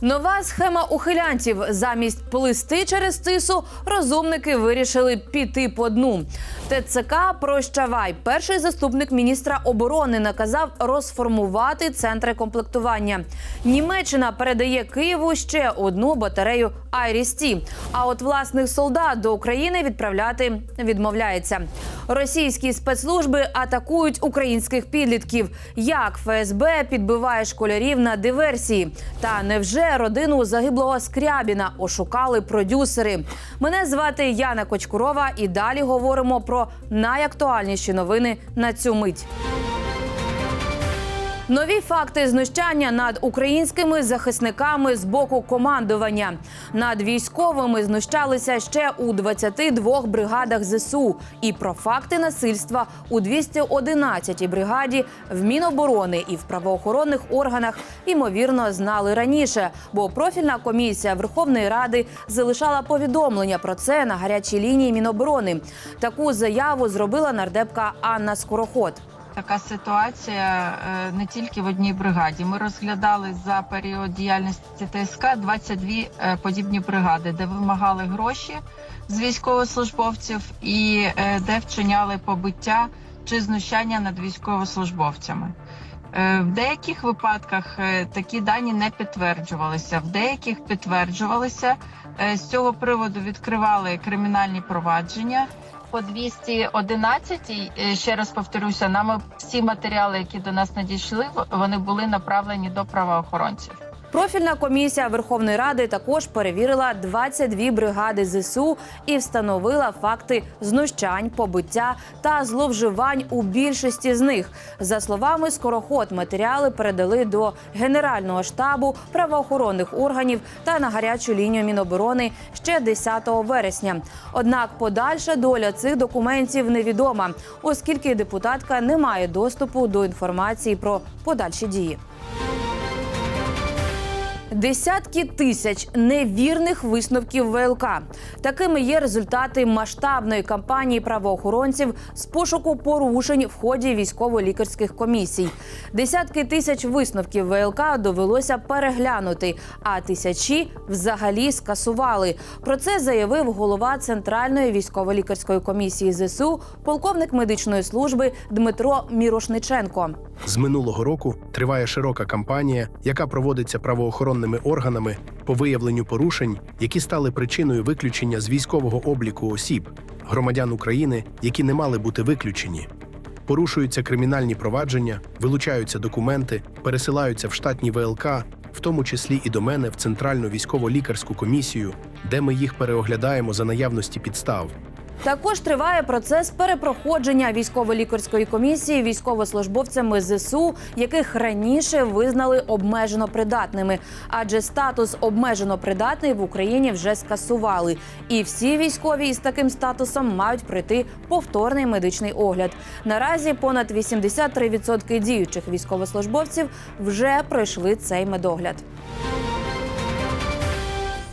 Нова схема ухилянтів. Замість плисти через тису розумники вирішили піти по дну. ТЦК прощавай. Перший заступник міністра оборони наказав розформувати центри комплектування. Німеччина передає Києву ще одну батарею Айріс-Ті. А от власних солдат до України відправляти відмовляється. Російські спецслужби атакують українських підлітків. Як ФСБ підбиває школярів на диверсії? Та невже родину загиблого Скрябіна ошукали продюсери? Мене звати Яна Кочкурова, і далі говоримо про найактуальніші новини на цю мить. Нові факти знущання над українськими захисниками з боку командування. Над військовими знущалися ще у 22 бригадах ЗСУ. І про факти насильства у 211-й бригаді в Міноборони і в правоохоронних органах ймовірно знали раніше, бо профільна комісія Верховної Ради залишала повідомлення про це на гарячій лінії Міноборони. Таку заяву зробила нардепка Анна Скороход. Така ситуація е, не тільки в одній бригаді. Ми розглядали за період діяльності ТСК 22 е, подібні бригади, де вимагали гроші з військовослужбовців і е, де вчиняли побиття чи знущання над військовослужбовцями. В деяких випадках такі дані не підтверджувалися, в деяких підтверджувалися. З цього приводу відкривали кримінальні провадження. По 211, е, ще раз повторюся, нами всі матеріали, які до нас надійшли, вони були направлені до правоохоронців. Профільна комісія Верховної Ради також перевірила 22 бригади ЗСУ і встановила факти знущань, побиття та зловживань у більшості з них. За словами скороход, матеріали передали до Генерального штабу правоохоронних органів та на гарячу лінію Міноборони ще 10 вересня. Однак подальша доля цих документів невідома, оскільки депутатка не має доступу до інформації про подальші дії. Десятки тисяч невірних висновків ВЛК. Такими є результати масштабної кампанії правоохоронців з пошуку порушень в ході військово-лікарських комісій. Десятки тисяч висновків ВЛК довелося переглянути, а тисячі взагалі скасували. Про це заявив голова Центральної військово-лікарської комісії ЗСУ, полковник медичної служби Дмитро Мірошниченко. З минулого року триває широка кампанія, яка проводиться правоохоронними органами по виявленню порушень, які стали причиною виключення з військового обліку осіб, громадян України, які не мали бути виключені. Порушуються кримінальні провадження, вилучаються документи, пересилаються в штатні ВЛК, в тому числі і до мене в Центральну військово-лікарську комісію, де ми їх переоглядаємо за наявності підстав. Також триває процес перепроходження військово-лікарської комісії військовослужбовцями ЗСУ, яких раніше визнали обмежено придатними, адже статус обмежено придатний в Україні вже скасували. І всі військові із таким статусом мають пройти повторний медичний огляд. Наразі понад 83% діючих військовослужбовців вже пройшли цей медогляд.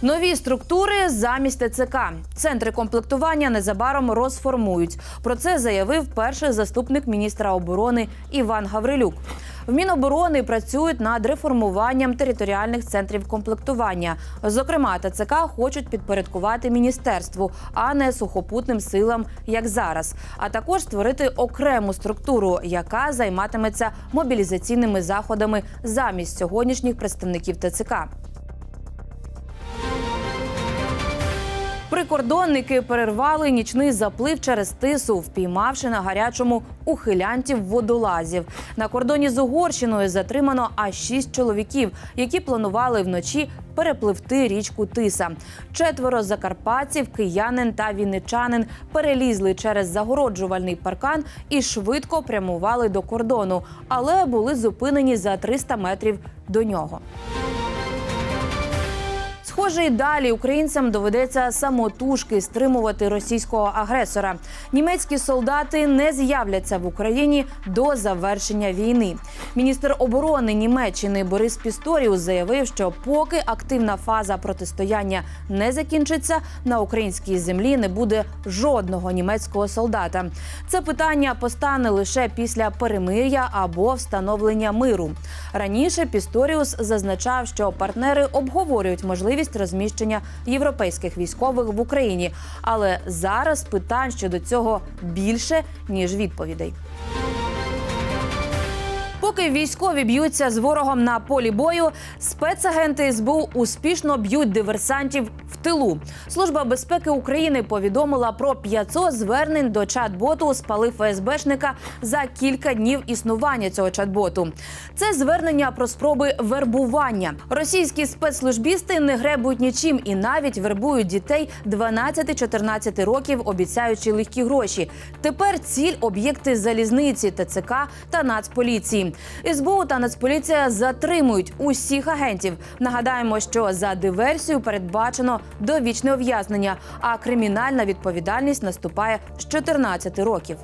Нові структури замість ТЦК. Центри комплектування незабаром розформують. Про це заявив перший заступник міністра оборони Іван Гаврилюк. В Міноборони працюють над реформуванням територіальних центрів комплектування. Зокрема, ТЦК хочуть підпорядкувати міністерству, а не сухопутним силам, як зараз. А також створити окрему структуру, яка займатиметься мобілізаційними заходами замість сьогоднішніх представників ТЦК. Прикордонники перервали нічний заплив через тису, впіймавши на гарячому ухилянтів водолазів. На кордоні з Угорщиною затримано аж шість чоловіків, які планували вночі перепливти річку Тиса. Четверо закарпатців, киянин та вінничанин перелізли через загороджувальний паркан і швидко прямували до кордону, але були зупинені за 300 метрів до нього. Схоже, і далі українцям доведеться самотужки стримувати російського агресора. Німецькі солдати не з'являться в Україні до завершення війни. Міністр оборони Німеччини Борис Пісторіус заявив, що поки активна фаза протистояння не закінчиться, на українській землі не буде жодного німецького солдата. Це питання постане лише після перемир'я або встановлення миру. Раніше Пісторіус зазначав, що партнери обговорюють можливість розміщення європейських військових в Україні, але зараз питань щодо цього більше ніж відповідей. Поки військові б'ються з ворогом на полі бою, спецагенти СБУ успішно б'ють диверсантів тилу. Служба безпеки України повідомила про 500 звернень до чат-боту спали ФСБшника за кілька днів існування цього чат-боту. Це звернення про спроби вербування. Російські спецслужбісти не гребують нічим і навіть вербують дітей 12-14 років, обіцяючи легкі гроші. Тепер ціль об'єкти залізниці, ТЦК та Нацполіції. СБУ та Нацполіція затримують усіх агентів. Нагадаємо, що за диверсію передбачено довічне ув'язнення, а кримінальна відповідальність наступає з 14 років.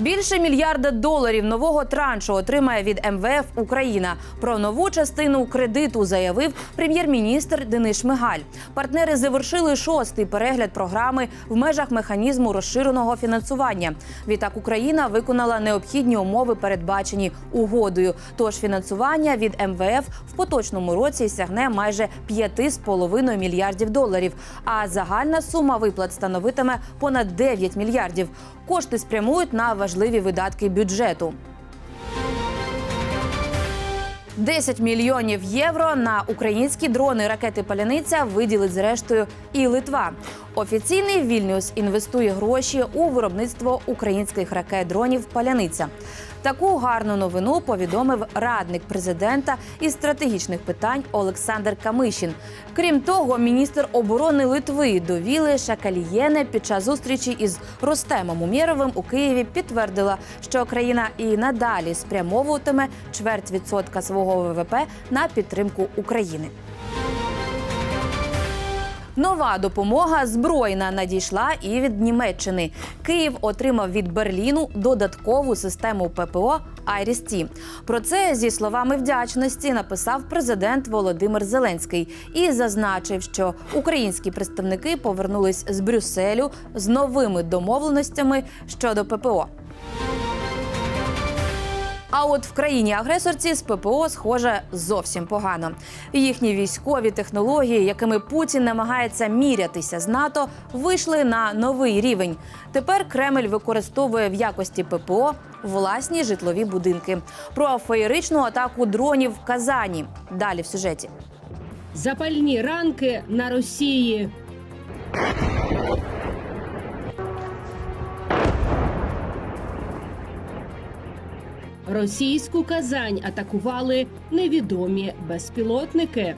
Більше мільярда доларів нового траншу отримає від МВФ Україна. Про нову частину кредиту заявив прем'єр-міністр Денис Шмигаль. Партнери завершили шостий перегляд програми в межах механізму розширеного фінансування. Відтак Україна виконала необхідні умови, передбачені угодою. Тож фінансування від МВФ в поточному році сягне майже 5,5 мільярдів доларів. А загальна сума виплат становитиме понад 9 мільярдів. Кошти спрямують на важливі видатки бюджету. 10 мільйонів євро на українські дрони ракети Паляниця виділить зрештою і Литва. Офіційний Вільнюс інвестує гроші у виробництво українських ракет дронів Паляниця. Таку гарну новину повідомив радник президента із стратегічних питань Олександр Камишін. Крім того, міністр оборони Литви Довіли Шакалієне під час зустрічі із Ростемом Умєровим у Києві підтвердила, що країна і надалі спрямовуватиме чверть відсотка свого ВВП на підтримку України. Нова допомога збройна надійшла і від Німеччини. Київ отримав від Берліну додаткову систему ППО «Айріс-Ті». Про це зі словами вдячності написав президент Володимир Зеленський і зазначив, що українські представники повернулись з Брюсселю з новими домовленостями щодо ППО. А от в країні агресорці з ППО схоже зовсім погано. Їхні військові технології, якими Путін намагається мірятися з НАТО, вийшли на новий рівень. Тепер Кремль використовує в якості ППО власні житлові будинки. Про феєричну атаку дронів в Казані. Далі в сюжеті. Запальні ранки на Росії. Російську Казань атакували невідомі безпілотники.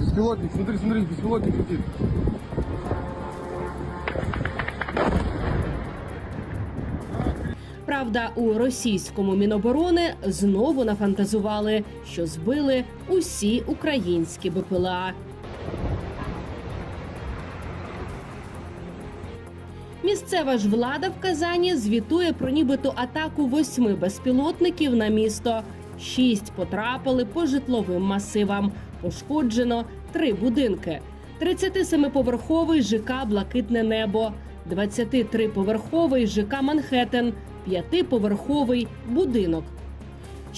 Беспилотник, смотри, смотри, беспилотник летит. Правда, у російському міноборони знову нафантазували, що збили усі українські БПЛА. Місцева ж влада в Казані звітує про нібито атаку восьми безпілотників на місто. Шість потрапили по житловим масивам. Пошкоджено три будинки: 37-поверховий ЖК Блакитне небо, 23-поверховий ЖК Манхеттен, 5-поверховий будинок.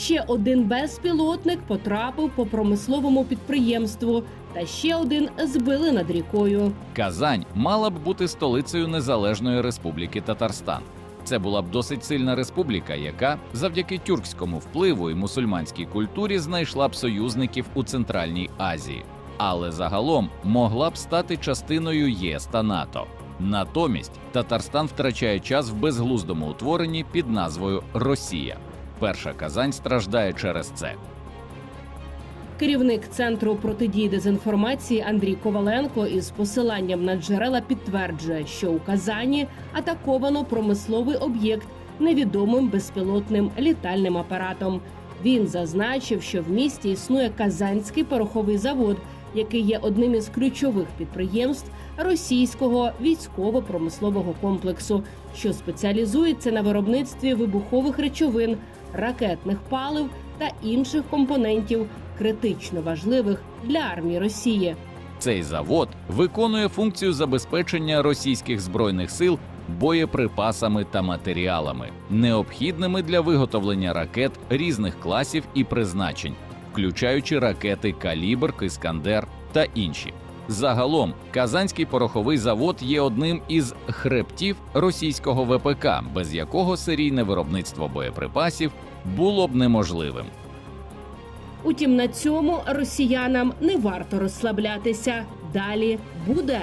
Ще один безпілотник потрапив по промисловому підприємству, та ще один збили над рікою. Казань мала б бути столицею Незалежної Республіки Татарстан. Це була б досить сильна республіка, яка завдяки тюркському впливу і мусульманській культурі знайшла б союзників у Центральній Азії, але загалом могла б стати частиною ЄС та НАТО. Натомість Татарстан втрачає час в безглуздому утворенні під назвою Росія. Перша Казань страждає через це. Керівник центру протидії дезінформації Андрій Коваленко із посиланням на джерела підтверджує, що у Казані атаковано промисловий об'єкт невідомим безпілотним літальним апаратом. Він зазначив, що в місті існує Казанський пороховий завод, який є одним із ключових підприємств російського військово-промислового комплексу, що спеціалізується на виробництві вибухових речовин, ракетних палив та інших компонентів, критично важливих для армії Росії. Цей завод виконує функцію забезпечення російських збройних сил боєприпасами та матеріалами, необхідними для виготовлення ракет різних класів і призначень, включаючи ракети Калібр, Іскандер та інші. Загалом, Казанський пороховий завод є одним із хребтів російського ВПК, без якого серійне виробництво боєприпасів було б неможливим. Утім, на цьому росіянам не варто розслаблятися. Далі буде.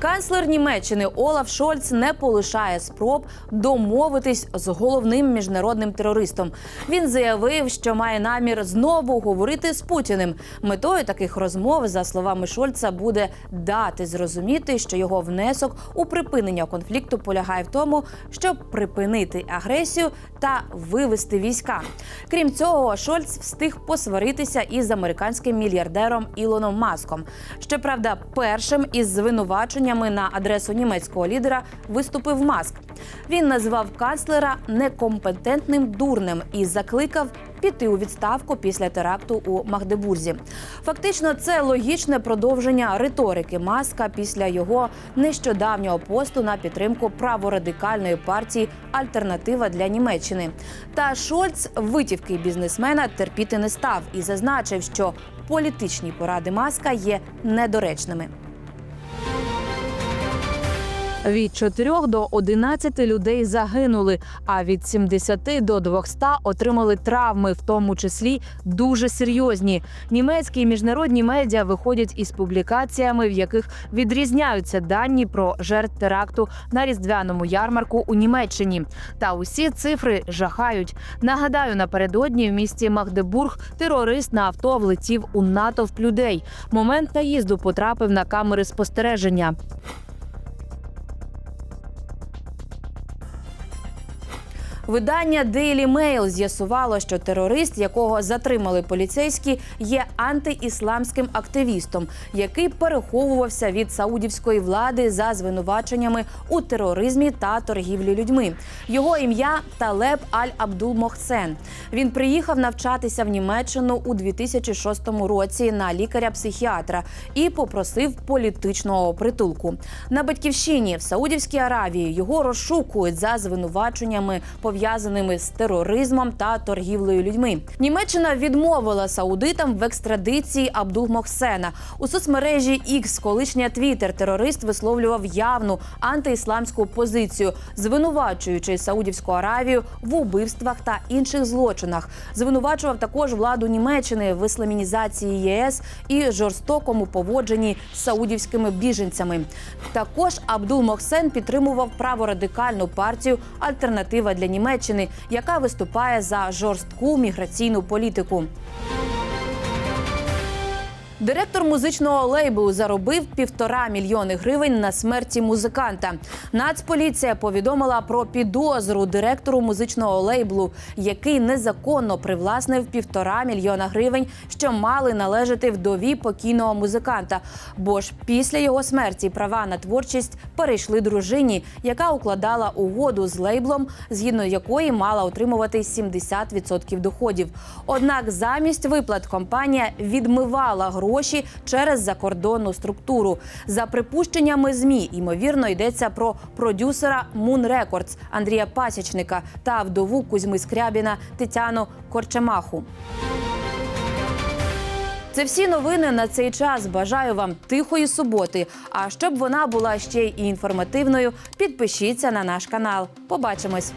Канцлер Німеччини Олаф Шольц не полишає спроб домовитись з головним міжнародним терористом. Він заявив, що має намір знову говорити з Путіним. Метою таких розмов, за словами Шольца, буде дати зрозуміти, що його внесок у припинення конфлікту полягає в тому, щоб припинити агресію та вивести війська. Крім цього, Шольц встиг посваритися із американським мільярдером Ілоном Маском. Щоправда, першим із звинуваченнями на адресу німецького лідера виступив Маск. Він назвав канцлера некомпетентним дурнем і закликав піти у відставку після теракту у Магдебурзі. Фактично, це логічне продовження риторики Маска після його нещодавнього посту на підтримку праворадикальної партії Альтернатива для Німеччини. Та Шольц витівки бізнесмена терпіти не став і зазначив, що політичні поради Маска є недоречними. Від 4 до 11 людей загинули, а від 70 до 200 отримали травми, в тому числі дуже серйозні. Німецькі і міжнародні медіа виходять із публікаціями, в яких відрізняються дані про жертв теракту на різдвяному ярмарку у Німеччині. Та усі цифри жахають. Нагадаю, напередодні в місті Магдебург терорист на авто влетів у натовп людей. Момент наїзду потрапив на камери спостереження. Видання Daily Mail з'ясувало, що терорист, якого затримали поліцейські, є антиісламським активістом, який переховувався від саудівської влади за звинуваченнями у тероризмі та торгівлі людьми. Його ім'я Талеб Аль Абдул Мохсен. Він приїхав навчатися в Німеччину у 2006 році на лікаря-психіатра і попросив політичного притулку. На батьківщині в Саудівській Аравії його розшукують за звинуваченнями пов'язаними з тероризмом та торгівлею людьми. Німеччина відмовила саудитам в екстрадиції Абдул Мохсена. У соцмережі X, колишня Твіттер, терорист висловлював явну антиісламську позицію, звинувачуючи Саудівську Аравію в убивствах та інших злочинах. Звинувачував також владу Німеччини в ісламінізації ЄС і жорстокому поводженні з саудівськими біженцями. Також Абдул Мохсен підтримував праворадикальну партію Альтернатива для Німеччини, яка виступає за жорстку міграційну політику. Директор музичного лейблу заробив півтора мільйони гривень на смерті музиканта. Нацполіція повідомила про підозру директору музичного лейблу, який незаконно привласнив півтора мільйона гривень, що мали належати вдові покійного музиканта. Бо ж після його смерті права на творчість перейшли дружині, яка укладала угоду з лейблом, згідно якої мала отримувати 70% доходів. Однак замість виплат компанія відмивала гроші через закордонну структуру. За припущеннями змі, ймовірно, йдеться про продюсера Moon Records Андрія Пасічника та вдову Кузьми Скрябіна Тетяну Корчемаху. Це всі новини на цей час. Бажаю вам тихої суботи. А щоб вона була ще й інформативною, підпишіться на наш канал. Побачимось.